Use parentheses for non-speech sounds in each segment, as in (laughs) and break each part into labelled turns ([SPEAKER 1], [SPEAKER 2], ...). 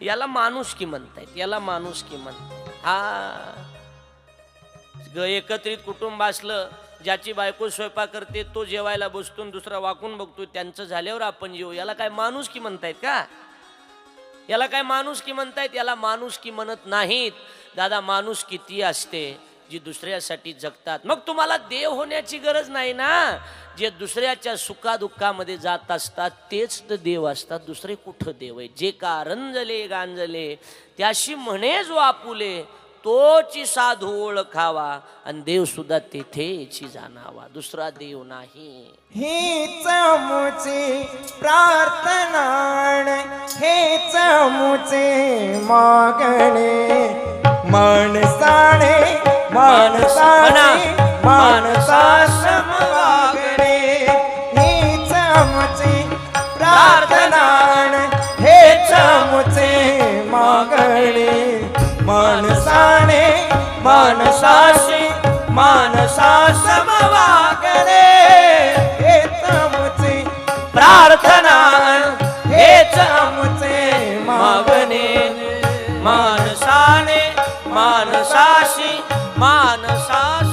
[SPEAKER 1] याला माणूस की म्हणतायत याला माणूस की म्हणतायत हा. ग- एकत्रित कुटुंब असलं ज्याची बायको स्वयंपाक करते तो जेवायला बसतो आणि दुसरा वाकून बघतो त्यांचं झाल्यावर आपण जेवू. याला काय माणूस की म्हणतायत का? याला काय माणूस की म्हणतायत? याला माणूस की म्हणत नाहीत. दादा माणूस किती असते? जी दुसऱ्यासाठी जगतात. मग तुम्हाला देव होण्याची गरज नाही ना? जे दुसऱ्याच्या सुखादुःखामध्ये जात असतात तेच तर देव असतात. दुसरे कुठं देव आहे जे का रंजले गांजले त्याशी म्हणे जो आपुले तोची साधू ओळखावा आणि देव सुद्धा तेथेची जाणावा. दुसरा देव नाही.
[SPEAKER 2] ही मुची प्रार्थना हे मुचे मागणे. माणसाने माणसाने माणसासम वागणे हीच मुची प्रार्थना हेच मुचे मागणे. माणसाने माणसाशी माणसासम वागणे हेच मुचे प्रार्थना हेच आमचे मागणे.
[SPEAKER 1] माणसाने माणसाशी माणसा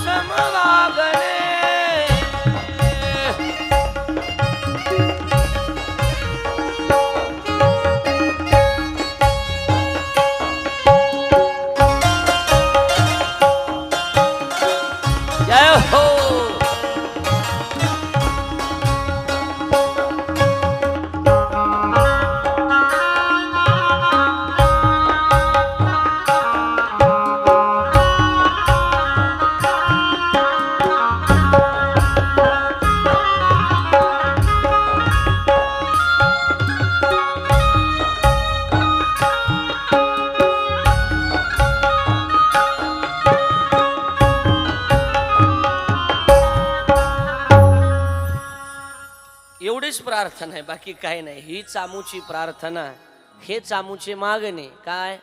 [SPEAKER 1] प्रार्थना आहे. बाकी काही नाही. ही चामूची प्रार्थना. हे चामूचे मागणे. काय?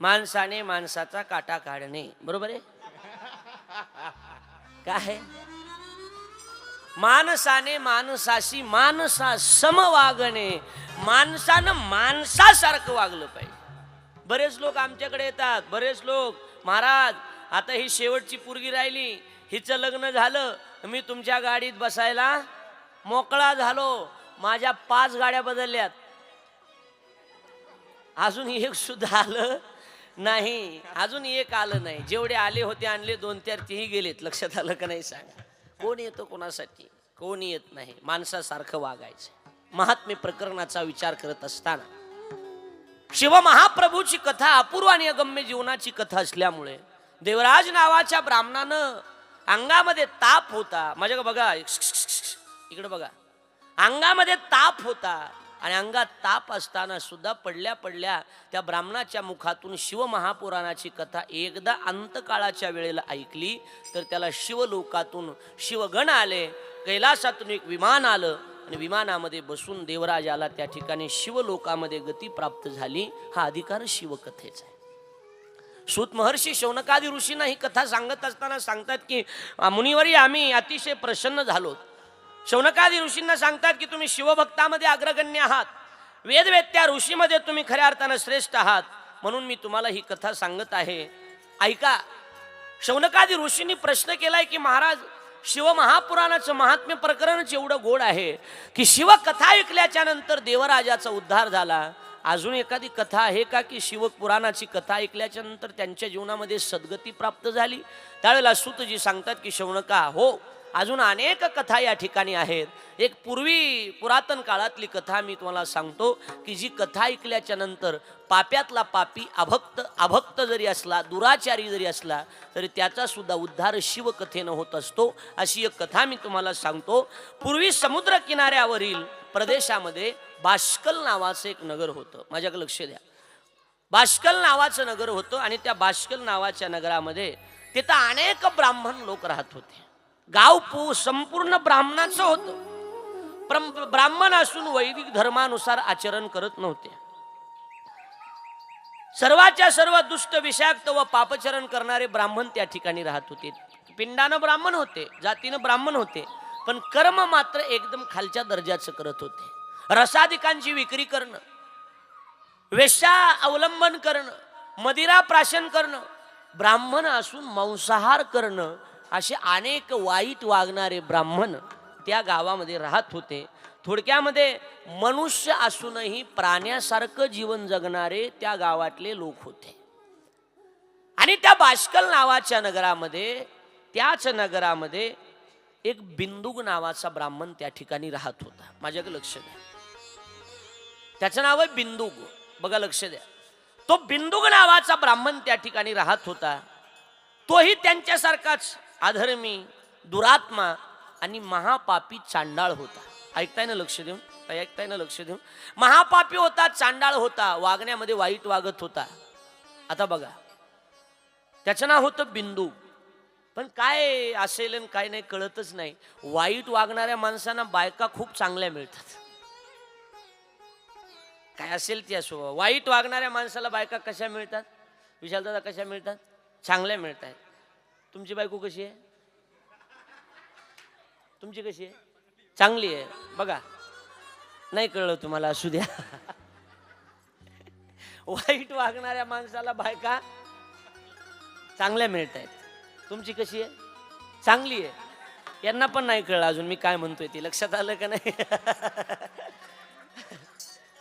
[SPEAKER 1] माणसाने माणसाचा काटा काढणे. बरोबर आहे? काय? माणसाने माणसाशी माणसा सम वागणे. माणसानं माणसासारखं वागलं पाहिजे. बरेच लोक आमच्याकडे येतात. बरेच लोक महाराज आता ही शेवटची पोरगी राहिली. हिचं लग्न झालं. मी तुमच्या गाडीत बसायला मोकळा झालो. माझ्या पाच गाड्या बदलल्यात. अजून एक सुद्धा आलं नाही. अजून एक आलं नाही. जेवढे आले होते आणले दोन चार तेही गेलेत. लक्षात आलं का नाही सांगा. कोण येतो कोणासाठी? कोणी येत नाही. माणसासारखं वागायचं. महात्मे प्रकरणाचा विचार करत असताना शिवमहाप्रभूची कथा अपूर्व आणि अगम्य जीवनाची कथा असल्यामुळे देवराज नावाच्या ब्राह्मणानं अंगामध्ये ताप होता. माझ्या बघा. इकडे बघा. अंगामध्ये ताप होता आणि अंगात ताप असताना सुद्धा पडल्या पडल्या त्या ब्राह्मणाच्या मुखातून शिवमहापुराणाची कथा एकदा अंतकाळाच्या वेळेला ऐकली तर त्याला शिवलोकातून शिवगण आले कैलासातून एक विमान आलं आणि विमानामध्ये बसून देवराजाला त्या ठिकाणी शिवलोकामध्ये गती प्राप्त झाली. हा अधिकार शिवकथेचा आहे. सुत महर्षी शौनकादी ऋषींना ही कथा सांगत असताना सांगतात की मुनिवरी आम्ही अतिशय प्रसन्न झालो शौनकादी ऋषींना सांगतात की तुम्ही शिवभक्तामध्ये अग्रगण्य आहात. वेदवेत्या ऋषीमध्ये तुम्ही खऱ्या अर्थानं श्रेष्ठ आहात. म्हणून मी तुम्हाला ही कथा सांगत आहे. ऐका शौनकादी ऋषींनी प्रश्न केलाय की महाराज शिवमहापुराणाचं महात्म्य प्रकरणच एवढं गोड आहे की शिवकथा ऐकल्याच्या नंतर देवराजाचा उद्धार झाला. अजून एखादी कथा आहे का की शिवपुराणाची कथा ऐकल्याच्या नंतर त्यांच्या जीवनामध्ये सद्गती प्राप्त झाली? त्यावेळेला सुतजी सांगतात की शौनका हो अजून अनेक कथा या ठिकाणी आहेत. एक पूर्वी पुरातन काळातली कथा मी तुम्हाला सांगतो की जी कथा ऐकल्याच्या नंतर पाप्यातला पापी अभक्त अभक्त जरी असला दुराचारी जरी असला तरी त्याचा सुद्धा उद्धार शिवकथेनं होत असतो. अशी एक कथा मी तुम्हाला सांगतो. पूर्वी समुद्र किनाऱ्यावरील प्रदेशामध्ये बाष्कल नावाचं एक नगर होतं. माझ्याकडे लक्ष द्या. बाष्कल नावाचं नगर होतं आणि त्या बाष्कल नावाच्या नगरामध्ये तिथं अनेक ब्राह्मण लोक राहत होते. गावपू संपूर्ण ब्राह्मणाचं होतं. ब्राह्मण असून वैदिक धर्मानुसार आचरण करत नव्हते. सर्वाच्या सर्व दुष्ट विषाक्त व पापचरण करणारे ब्राह्मण त्या ठिकाणी राहत होते. पिंडानं ब्राह्मण होते जातीनं ब्राह्मण होते पण कर्म मात्र एकदम खालच्या दर्जाचं करत होते. रसाधिकांची विक्री करणं वेश्या अवलंबन करणं मदिरा प्राशन करणं ब्राह्मण असून मांसाहार करणं असे अनेक वाईट वागणारे ब्राह्मण त्या गावामध्ये राहत होते. थोडक्यामध्ये मनुष्य असूनही प्राण्यासारखं जीवन जगणारे त्या गावातले लोक होते. आणि त्या बाष्कल नावाच्या नगरामध्ये त्याच नगरामध्ये एक बिंदुग नावाचा ब्राह्मण त्या ठिकाणी राहत होता. माझ्याकडे लक्ष द्या. त्याचं नाव आहे बिंदुग. बघा लक्ष द्या. तो बिंदुग नावाचा ब्राह्मण त्या ठिकाणी राहत होता. तोही त्यांच्यासारखाच. अधर्मी दुरात्मा आणि महापापी चांडाळ होता. ऐकताय ना लक्ष देऊन? ऐकताय ना लक्ष देऊन? महापापी होता चांडाळ होता वागण्यामध्ये वाईट वागत होता. आता बघा. त्याचं नाव होतं बिंदू. पण काय असेल आणि काय नाही कळतच नाही. वाईट वागणाऱ्या माणसांना बायका खूप चांगल्या मिळतात. काय असेल ती असो. वाईट वागणाऱ्या माणसाला बायका कशा मिळतात? विशाल दादा कशा मिळतात? चांगल्या मिळत आहेत तुमची बायको कशी आहे? तुमची कशी आहे? चांगली आहे. बघा. नाही कळलं तुम्हाला असू द्या. (laughs) वाईट वागणाऱ्या माणसाला बायका चांगल्या मिळत आहेत तुमची कशी आहे? चांगली आहे. यांना पण नाही कळलं अजून मी काय म्हणतोय ती. लक्षात आलं का नाही? (laughs)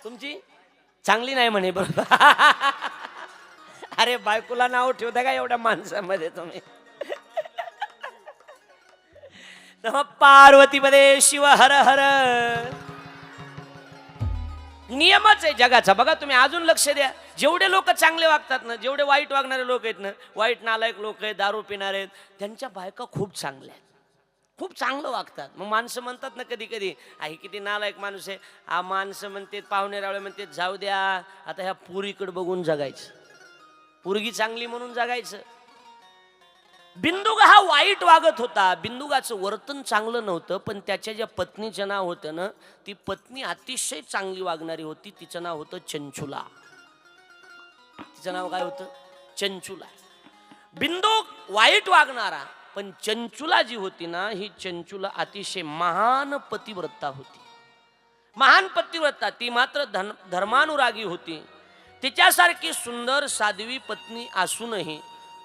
[SPEAKER 1] तुमची? चांगली नाही म्हणे बरोबर. (laughs) अरे बायकोला नाव ठेवता का एवढ्या माणसामध्ये तुम्ही? नमः पार्वतीपदे शिव हर हर. नियमच आहे जगाचा. बघा तुम्ही अजून लक्ष द्या. जेवढे लोक चांगले वागतात ना जेवढे वाईट वागणारे लोक आहेत ना वाईट नालायक लोक आहेत दारू पिणारे आहेत त्यांच्या बायका खूप चांगल्या आहेत. खूप चांगलं वागतात. मग माणसं म्हणतात ना कधी कधी आई किती नालायक माणूस आहे. हा माणसं म्हणते पाहुणे रावळे म्हणते जाऊ द्या. आता ह्या पुरीकडे बघून जगायचं. पुरगी चांगली म्हणून जगायचं. बिंदुग हा वाईट वागत होता. बिंदुगाचं वर्तन चांगलं नव्हतं पण त्याच्या ज्या पत्नीचं नाव होतं ना ती पत्नी अतिशय चांगली वागणारी होती. तिचं नाव होतं चंचुला. तिचं नाव काय होतं? चंचुला. बिंदुक वाईट वागणारा पण चंचुला जी होती ना ही चंचुला अतिशय महान पतिव्रता होती. महान पतिव्रता ती मात्र धन धर्मानुरागी होती. तिच्यासारखी सुंदर साध्वी पत्नी असूनही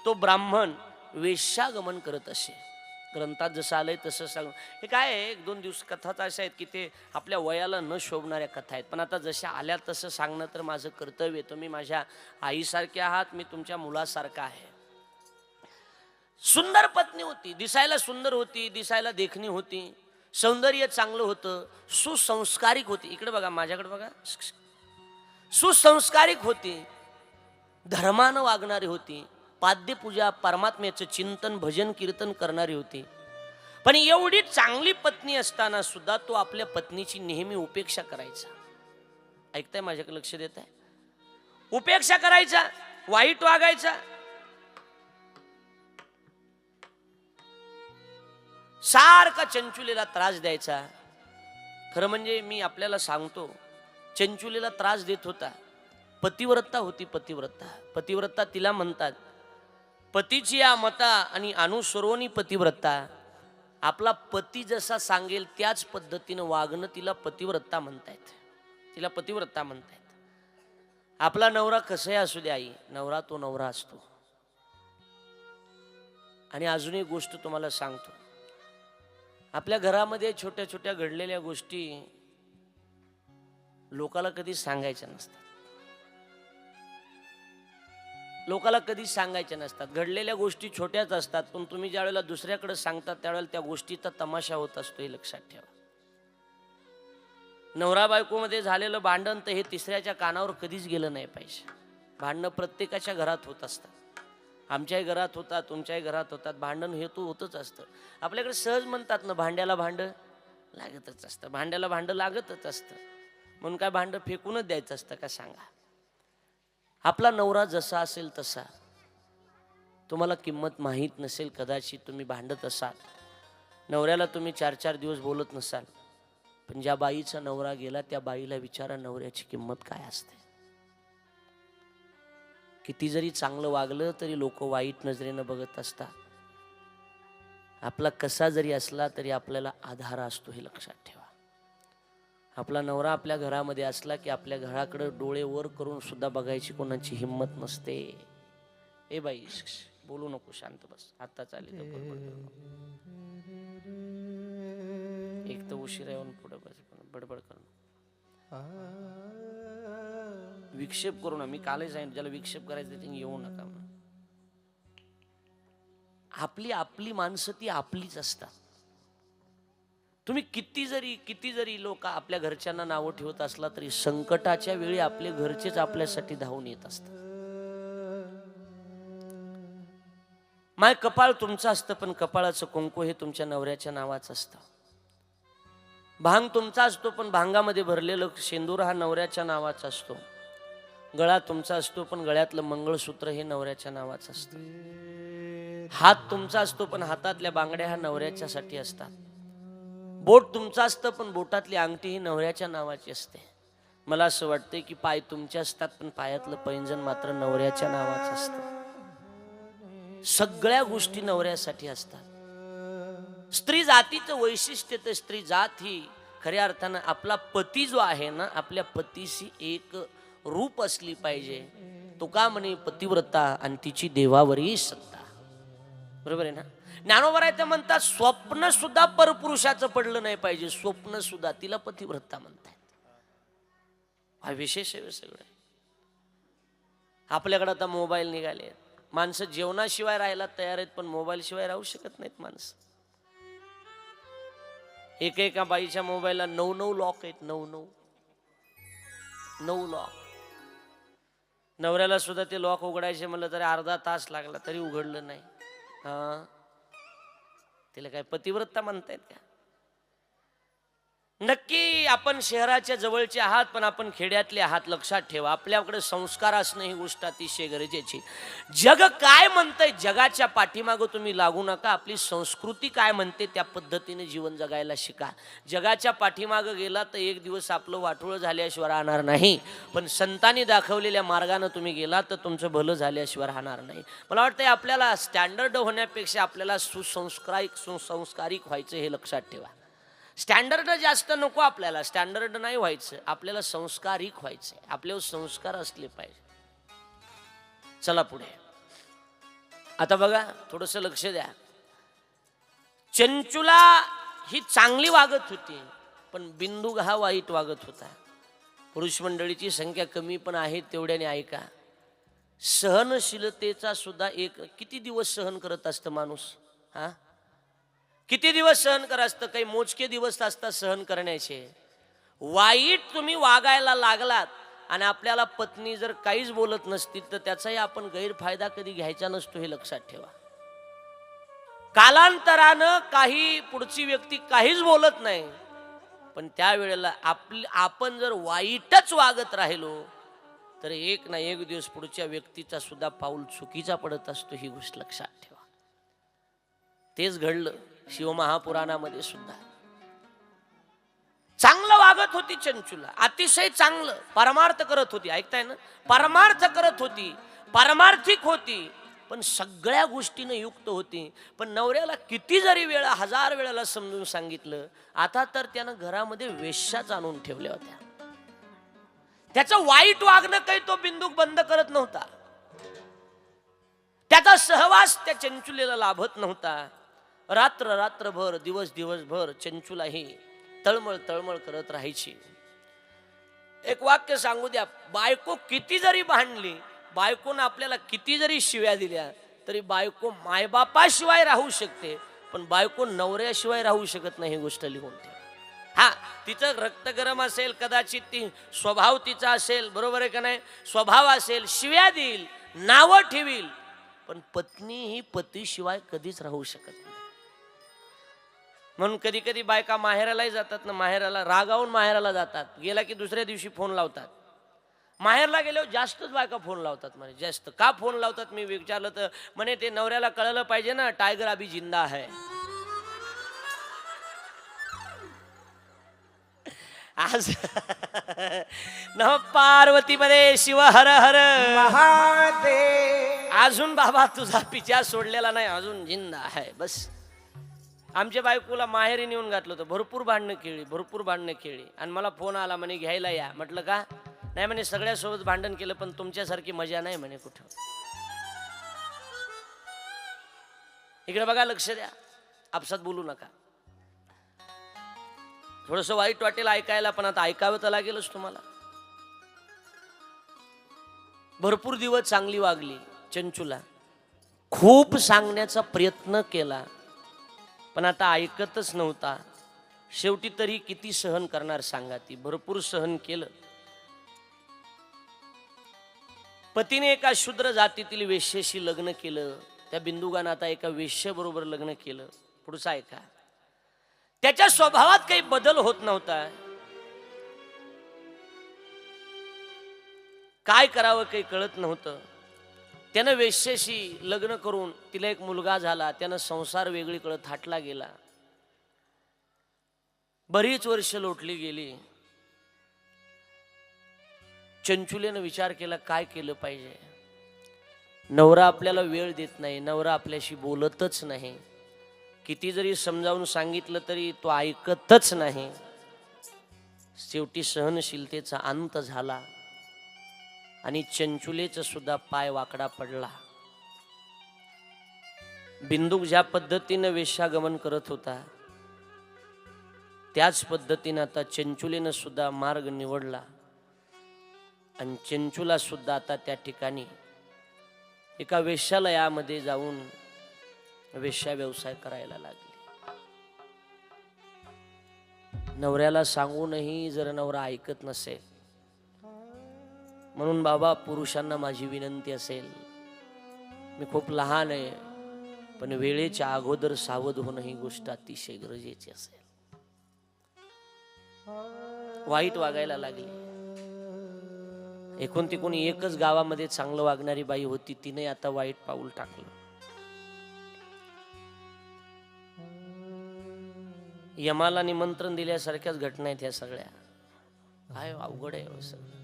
[SPEAKER 1] तो ब्राह्मण वेश्यागमन करत असे. ग्रंथात जसं आलंय तसं सांग. हे काय आहे? एक दोन दिवस कथाच अशा आहेत की ते आपल्या वयाला न शोभणाऱ्या कथा आहेत. पण आता जशा आल्या तसं सांगणं तर माझं कर्तव्य आहे. तुम्ही माझ्या आईसारखे आहात मी तुमच्या मुलासारखा आहे. सुंदर पत्नी होती. दिसायला सुंदर होती दिसायला देखणी होती. सौंदर्य चांगलं होतं. सुसंस्कारिक होती. इकडे बघा माझ्याकडे बघा. सुसंस्कारिक होती. धर्मानं वागणारी होती. पाद्यपूजा परमात्म्याचं चिंतन भजन कीर्तन करणारी होती. पण एवढी चांगली पत्नी असताना सुद्धा तो आपल्या पत्नीची नेहमी उपेक्षा करायचा. ऐकताय माझ्याकडे लक्ष देत आहे? उपेक्षा करायचा वाईट वागायचा. सारखा चंचुलीला त्रास द्यायचा. खरं म्हणजे मी आपल्याला सांगतो चंचुलीला त्रास देत होता. पतिव्रता होती पतिव्रता. पतिव्रता तिला म्हणतात पतीची या मता आणि अनुसरोनी पतिव्रता आपला पती जसा सांगेल त्याच पद्धतीनं वागणं तिला पतिव्रता म्हणतायत. तिला पतिव्रता म्हणतायत. आपला नवरा कसंही असू दे आई नवरा तो नवरा असतो. आणि अजून एक गोष्ट तुम्हाला सांगतो. आपल्या घरामध्ये छोट्या छोट्या घडलेल्या गोष्टी लोकाला कधी सांगायच्या नसतात. लोकाला कधीच सांगायच्या नसतात. घडलेल्या गोष्टी छोट्याच असतात पण तुम्ही ज्या वेळेला दुसऱ्याकडे सांगतात त्यावेळेला त्या गोष्टीचा तमाशा होत असतो हे लक्षात ठेवा. नवरा बायकोमध्ये झालेलं भांडण तर हे तिसऱ्याच्या कानावर कधीच गेलं नाही पाहिजे. भांडणं प्रत्येकाच्या घरात होत असतात. आमच्याही घरात होतात तुमच्याही घरात होतात भांडण हे तो होतच असतं. आपल्याकडे सहज म्हणतात ना भांड्याला भांडं लागतच असतं. भांड्याला भांडं लागतच असतं. म्हणून काय भांडं फेकूनच द्यायचं असतं का सांगा? आपला नवरा जसा असेल तसा. तुम्हाला किंमत माहीत नसेल कदाचित तुम्ही भांडत असाल. नवऱ्याला तुम्ही चार चार दिवस बोलत नसाल. पण ज्या बाईचा नवरा गेला त्या बाईला विचारा नवऱ्याची किंमत काय असते. किती जरी चांगलं वागलं तरी लोक वाईट नजरेनं बघत असतात. आपला कसा जरी असला तरी आपल्याला आधार असतो हे लक्षात ठेवा. आपला नवरा आपल्या घरामध्ये असला की आपल्या घराकडं डोळे वर करून सुद्धा बघायची कोणाची हिंमत नसते. ए बाई बोलू नको शांत बस. आता चालेल एक तर उशिरा येऊन पुढे बस बडबड करणं विक्षेप करू ना मी कालही सांगितलं ज्याला विक्षेप करायचं ते येऊ नका आपली आपली माणसं ती आपलीच असतात. तुम्ही किती जरी किती जरी लोक आपल्या घरच्यांना नावं ठेवत असला तरी संकटाच्या वेळी आपले घरचेच आपल्यासाठी धावून येत असतात. माय कपाळ तुमचं असतं पण कपाळाचं कुंकू हे तुमच्या नवऱ्याच्या नावाचं असतं. भांग तुमचा असतो पण भांगामध्ये भरलेलं शेंदूर हा नवऱ्याच्या नावाचा असतो. गळा तुमचा असतो पण गळ्यातलं मंगळसूत्र हे नवऱ्याच्या नावाचं असतं. हात तुमचा असतो पण हातातल्या बांगड्या ह्या नवऱ्याच्यासाठी असतात. बोट तुमचं असतं पण बोटातली अंगठी ही नवऱ्याच्या नावाची असते. मला असं वाटतंय की पाय तुमचे असतात पण पायातलं पैंजण मात्र नवऱ्याच्या नावाचं असतं. सगळ्या गोष्टी नवऱ्यासाठी असतात. स्त्री जातीचं वैशिष्ट्य तर स्त्री जात ही खऱ्या अर्थानं आपला पती जो आहे ना आपल्या पतीशी एक रूप असली पाहिजे. तो का म्हणे पतिव्रता आणि तिची देवावरही सत्ता. बरोबर आहे ना? ज्ञानोबरायचं म्हणतात स्वप्न सुद्धा परपुरुषाचं पडलं नाही पाहिजे. स्वप्न सुद्धा तिला पतिव्रता म्हणतात हा विशेष आहे सगळं. आपल्याकडे आता मोबाईल निघाले आहेत. माणसं जेवणाशिवाय राहायला तयार आहेत पण मोबाईल शिवाय राहू शकत नाहीत माणसं. एका एका बाईच्या मोबाईलला नऊ नऊ लॉक आहेत नऊ नऊ. नऊ लॉक. नवऱ्याला सुद्धा ते लॉक उघडायचे म्हणलं तरी अर्धा तास लागला तरी उघडलं नाही. हां? तिला काय पतिव्रता म्हणतायत का? नक्की आपण शहराच्या जवळचे आहात पण आपण खेड्यातले आहात लक्षात ठेवा. आपल्याकडे संस्कार असणं ही गोष्ट अतिशय गरजेची जग काय म्हणतंय जगाच्या पाठीमागं तुम्ही लागू नका. आपली संस्कृती काय म्हणते त्या पद्धतीने जीवन जगायला शिका. जगाच्या पाठीमागं गेला तर एक दिवस आपलं वाटोळं झाल्याशिवाय राहणार नाही. पण संतांनी दाखवलेल्या मार्गानं तुम्ही गेला तर तुमचं भलं झाल्याशिवाय राहणार नाही. मला वाटतं आपल्याला स्टँडर्ड होण्यापेक्षा आपल्याला सुसंस्कारिक सुसंस्कारिक व्हायचं हे लक्षात ठेवा. स्टँडर्ड जास्त नको आपल्याला. स्टँडर्ड नाही व्हायचं. आपल्याला संस्कारिक व्हायचं आपल्यावर संस्कार असले पाहिजे. चला पुढे. आता बघा थोडस लक्ष द्या. चंचुला ही चांगली वागत होती पण बिंदू हा वाईट वागत होता. पुरुष मंडळीची संख्या कमी पण आहे तेवढ्याने ऐका. सहनशीलतेचा सुद्धा एक किती दिवस सहन करत असतं माणूस? हा? किती दिवस सहन करा असतं? काही मोजके दिवस असतात सहन करण्याचे. वाईट तुम्ही वागायला लागलात आणि आपल्याला पत्नी जर काहीच बोलत नसतील तर त्याचाही आपण गैरफायदा कधी घ्यायचा नसतो हे लक्षात ठेवा. कालांतरानं काही पुढची व्यक्ती काहीच बोलत नाही. पण त्यावेळेला आपली आपण जर वाईटच वागत राहिलो तर एक ना एक दिवस पुढच्या व्यक्तीचा सुद्धा पाऊल चुकीचा पडत असतो ही गोष्ट लक्षात ठेवा. तेच घडलं. शिवमहापुराणामध्ये सुद्धा. चांगलं वागत होती चंचुला. अतिशय चांगलं. परमार्थ करत होती. ऐकताय ना? परमार्थ करत होती. पारमार्थिक होती. पण सगळ्या गोष्टीनं युक्त होती. पण नवऱ्याला किती जरी वेळा हजार वेळाला समजून सांगितलं आता तर त्यानं घरामध्ये वेश्याच आणून ठेवल्या होत्या. त्याचं वाईट वागणं काही तो बिंदूक बंद करत नव्हता. त्याचा सहवास त्या चंचुलेला लाभत नव्हता. रात्र रात्रभर दिवस दिवसभर चंचुला आहे तळमळ तळमळ करत राहायची. एक वाक्य सांगू द्या बायको किती जरी भांडली बायकोनं आपल्याला किती जरी शिव्या दिल्या तरी बायको मायबापाशिवाय राहू शकते पण बायको नवऱ्याशिवाय राहू शकत नाही ही गोष्ट लिहून ठेवा. हा तिचं रक्त गरम असेल कदाचित ती स्वभाव तिचा असेल बरोबर आहे का नाही? स्वभाव असेल शिव्या देईल नावं ठेवील पण पत्नी ही पतीशिवाय कधीच राहू शकत नाही. म्हणून कधी कधी बायका माहेरालाही जातात ना माहेराला रागावून माहेराला जातात. गेला की दुसऱ्या दिवशी फोन लावतात. माहेरला गेल्यावर जास्तच बायका फोन लावतात म्हणे. जास्त. का फोन लावतात? मी विचारलं तर म्हणे ते नवऱ्याला कळलं पाहिजे ना टायगर अभी जिंदा आहे आज (laughs) नम पार्वती मध्ये शिव हर हर.
[SPEAKER 2] महादेव.
[SPEAKER 1] अजून बाबा तुझा पिच्या सोडलेला नाही अजून जिंदा आहे बस. आमच्या बायकोला माहेरी नेऊन घातलं होतं. भरपूर भांडणं खेळली भरपूर भांडणं खेळली. आणि मला फोन आला म्हणे घ्यायला या. म्हटलं का? नाही म्हणे सगळ्यासोबत भांडण केलं पण तुमच्यासारखी मजा नाही म्हणे कुठं. इकडे बघा लक्ष द्या. आपसात बोलू नका. थोडस वाईट वाटेल ऐकायला पण आता ऐकावं तर लागेलच तुम्हाला. भरपूर दिवस चांगली वागली चंचूला. खूप सांगण्याचा प्रयत्न केला. पण आता ऐकतच नव्हता. शेवटी तरी किती सहन करणार सांगा ती. भरपूर सहन केलं. पतीने एका शूद्र जातीतील वेश्येशी लग्न केलं. त्या बिंदुगानं आता एका वेश्येबरोबर लग्न केलं. पुढचं ऐका त्याच्या स्वभावात काही बदल होत नव्हता. काय करावं काही कळत नव्हतं. त्यानं वेश्याशी लग्न करून तिला एक मुलगा झाला त्यानं संसार वेगळीकडे थाटला गेला. बरीच वर्ष लोटली गेली. चंचुलेनं विचार केला काय केलं पाहिजे? नवरा आपल्याला वेळ देत नाही नवरा आपल्याशी बोलतच नाही. किती जरी समजावून सांगितलं तरी तो ऐकतच नाही. शेवटी सहनशीलतेचा अंत झाला. आणि चंचुलेचा सुद्धा पाय वाकडा पडला. बिंदूक ज्या पद्धतीनं वेश्यागमन करत होता त्याच पद्धतीनं आता चंचुलेनं सुद्धा मार्ग निवडला. आणि चंचुला सुद्धा आता त्या ठिकाणी एका वेश्यालयामध्ये जाऊन वेश्या व्यवसाय करायला लागली. नवऱ्याला सांगूनही जर नवरा ऐकत नसेल म्हणून बाबा पुरुषांना माझी विनंती असेल. मी खूप लहान आहे पण वेळेच्या अगोदर सावध होणं ही गोष्ट अतिशय गरजेची असेल. वाईट वागायला लागली. एकूण तिकून एकच गावामध्ये चांगलं वागणारी बाई होती तिने आता वाईट पाऊल टाकलं. यमाला निमंत्रण दिल्यासारख्याच घटना आहेत ह्या सगळ्या. काय अवघड आहे हो सगळं.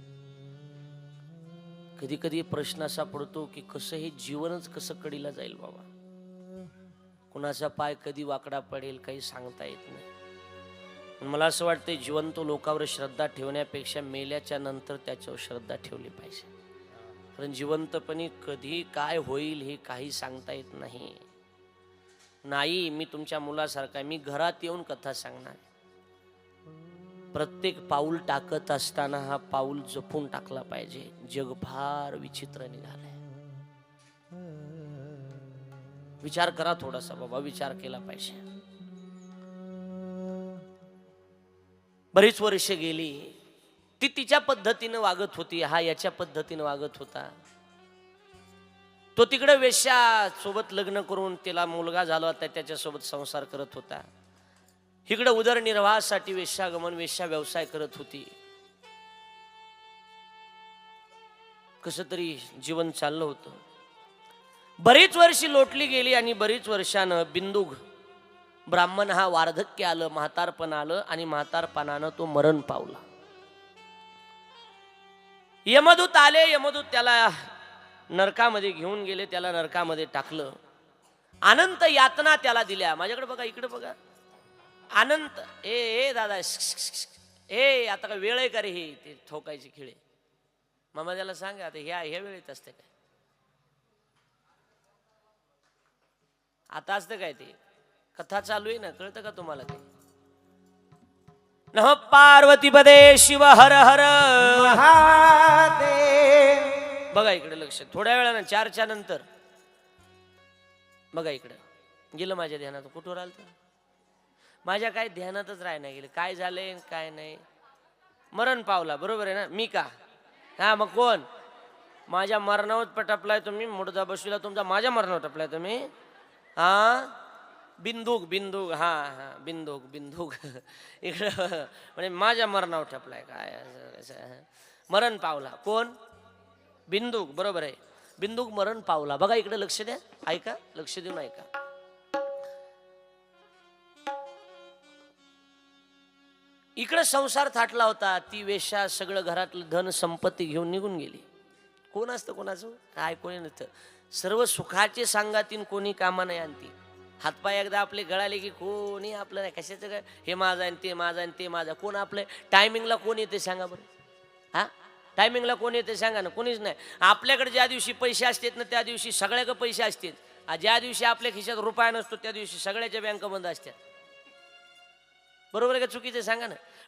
[SPEAKER 1] कधी कधी प्रश्न असा पडतो की कसं हे जीवनच कसं कडीला जाईल बाबा? कुणाचा पाय कधी वाकडा पडेल काही सांगता येत नाही. मला असं वाटतं जिवंत लोकावर श्रद्धा ठेवण्यापेक्षा मेल्याच्या नंतर त्याच्यावर श्रद्धा ठेवली पाहिजे. कारण जिवंतपणी कधी काय होईल हे काही सांगता येत नाही. नाही मी तुमच्या मुलासारखा मी घरात येऊन कथा सांगणार प्रत्येक पाऊल टाकत असताना हा पाऊल जपून टाकला पाहिजे. जग फार विचित्र निघालंय. विचार करा थोडासा बाबा विचार केला पाहिजे. बरीच वर्ष गेली ती तिच्या पद्धतीनं वागत होती हा याच्या पद्धतीनं वागत होता. तो तिकडे वेश्या सोबत लग्न करून तिला मुलगा झाला होता त्याच्यासोबत संसार करत होता. इकडं उदरनिर्वाहासाठी वेश्यागमन वेश्या व्यवसाय करत होती. कस तरी जीवन चाललं होतं. बरीच वर्षी लोटली गेली आणि बरीच वर्षानं बिंदुग ब्राह्मण हा वार्धक्य आलं म्हातारपण आलं आणि म्हातारपणानं तो मरण पावला. यमदूत आले यमदूत त्याला नरकामध्ये घेऊन गेले त्याला नरकामध्ये टाकलं. अनंत यातना त्याला दिल्या. माझ्याकडे बघा इकडे बघा. अनंत ए ए दादा. ए आता काय वेळ आहे का रे हे? ते ठोकायचे खिळे. मामा त्याला सांगा आता ह्या ह्या वेळेत असते काय? आता असतं काय ते? कथा चालू आहे ना कळतं का तुम्हाला ते नह पार्वती पदे शिव हर हर. बघा इकडे लक्ष. थोड्या वेळानं चारच्या नंतर. बघा इकडे. गेलं माझ्या ध्यानात. कुठवर आलं तर माझ्या काय ध्यानातच राह नाही गेलं. काय झालंय काय नाही. मरण पावला बरोबर आहे ना? मी का? हा मग कोण? माझ्या मरणावर पटपलाय तुम्ही मुडदा बसवीला तुमचा माझ्या मरणावर टपलाय तुम्ही? हा? बिंदूक बिंदूक हा हा बिंदूक बिंदूक. (laughs) इकडं म्हणजे माझ्या मरणावर ठपलाय काय असं- असं. मरण पावला. कोण? बिंदूक बरोबर आहे. बिंदूक मरण पावला. बघा इकडे लक्ष द्या. ऐका लक्ष देऊन ऐका. इकडे संसार थाटला होता ती वेश्या सगळं घरातलं धन संपत्ती घेऊन निघून गेली. कोण असतं कोणाचं? काय कोणी नसतं. सर्व सुखाचे सांगातीन कोणी कामा नाही आणती. हातपाय एकदा आपले गळाले की कोणी आपलं नाही. कशाचं काय हे माझं आहे आणि ते माझं आहे आणि ते माझं. कोण आपलं? टायमिंगला कोण येते सांगा बरं? हा? टायमिंगला कोण येते सांगा ना? कोणीच नाही. आपल्याकडे ज्या दिवशी पैसे असतात ना त्या दिवशी सगळ्याकडे पैसे असतात. ज्या दिवशी आपल्या खिशात रुपया नसतो त्या दिवशी सगळ्याच्या बँका बंद असतात. बरोबर आहे का चुकीचं सांगा ना.